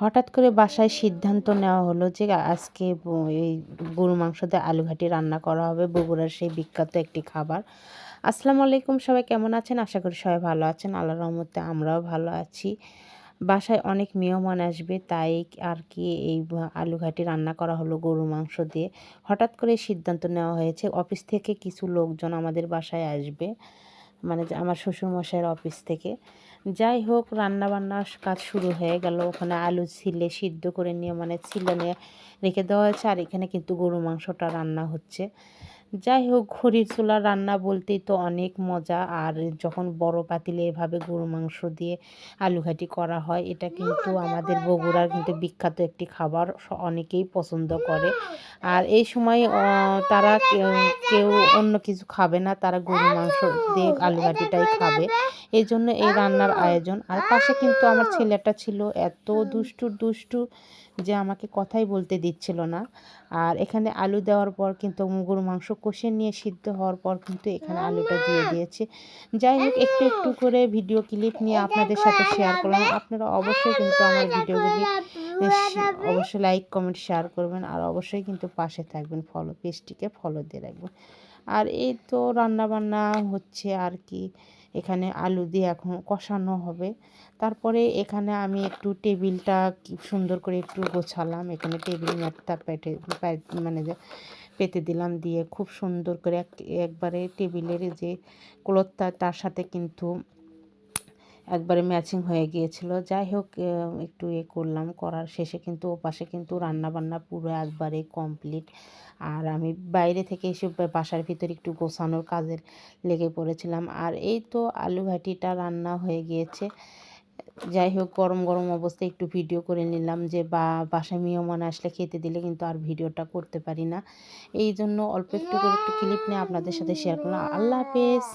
হঠাৎ করে বাসায় সিদ্ধান্ত নেওয়া হলো যে আজকে এই গরু মাংস দিয়ে আলু ঘাটি রান্না করা হবে, বগুড়ার সেই বিখ্যাত একটি খাবার। আসসালামু আলাইকুম, সবাই কেমন আছেন? আশা করি সবাই ভালো আছেন। আল্লাহ রহমতে আমরাও ভালো আছি। বাসায় অনেক মেহমান আসবে, তাই আর কি এই আলু ঘাটি রান্না করা হলো গরু মাংস দিয়ে। হঠাৎ করে সিদ্ধান্ত নেওয়া হয়েছে, অফিস থেকে কিছু লোকজন আমাদের বাসায় আসবে। মানে আমার শ্বশুরমশাইয়ের অফিস থেকে। যাই হোক রান্না বান্নার কাজ শুরু হয়ে গেল। ওখানে আলু ছিলে, সিদ্ধ করে নিয়ে মানে ছিলে নিয়ে রেখে দেওয়া হয়েছে। আর এখানে কিন্তু গরু মাংসটা রান্না হচ্ছে। যাই হোক ঘড়ির চোলা রান্না বলতেই তো অনেক মজা। আর যখন বড় পাতিলে এভাবে গরু মাংস দিয়ে আলু ঘাটি করা হয়, এটা কিন্তু আমাদের বগুড়ার কিন্তু বিখ্যাত একটি খাবার অনেকেই পছন্দ করে। আর এই সময় তারা কেউ- অন্য কিছু খাবে না, তারা গরু মাংস দিয়ে আলু ঘাটিটাই খাবে। এই জন্য এই রান্নার আয়োজন। আর পাশে কিন্তু আমার ছেলেটা ছিল এত দুষ্টু দুষ্টু যে আমাকে কথাই বলতে দিচ্ছিল না। আর এখানে আলু দেওয়ার পর কিন্তু গরু মাংস কষে নিয়ে সিদ্ধ হওয়ার পর কিন্তু এখানে আলুটা দিয়ে দিয়েছে। যাই হোক একটু একটু করে ভিডিও ক্লিপ নিয়ে আপনাদের সাথে শেয়ার করলাম। আপনারা অবশ্যই কিন্তু আমার ভিডিওগুলি অবশ্যই লাইক কমেন্ট শেয়ার করবেন। আর অবশ্যই কিন্তু পাশে থাকবেন। ফলো পেজটিকে ফলো দিয়ে রাখবেন। আর এই তো রান্নাবান্না হচ্ছে আর কি। এখানে আলু দিয়ে এখন কষানো হবে। তারপরে এখানে আমি একটু টেবিলটা সুন্দর করে একটু গোছালাম। এখানে টেবিল ম্যাটটা পেটে মানে পেতে দিলাম দিয়ে খুব সুন্দর করে এক, একবারে টেবিলের যে ক্লথটা তার সাথে কিন্তু একবারে ম্যাচিং হয়ে গিয়েছিল। যাই হোক একটু এ করলাম। করার শেষে কিন্তু ও পাশে কিন্তু রান্না বান্না পুরো একবারে কমপ্লিট আর আমি বাইরে থেকে এসে বাসার ভিতরে একটু গোছানোর কাজে লেগে পড়েছিলাম। আর এই তো আলু ঘাটিটা রান্না হয়ে গিয়েছে। যাই হোক, গরম গরম অবস্থায় একটু ভিডিও করে নিলাম যে, বা, বাসায় মেহমান আসলে খেতে দিলে কিন্তু আর ভিডিওটা করতে পারি না। এই জন্য অল্প একটু করে একটু ক্লিপ নিয়ে আপনাদের সাথে শেয়ার করলাম। আল্লাহ হাফেজ।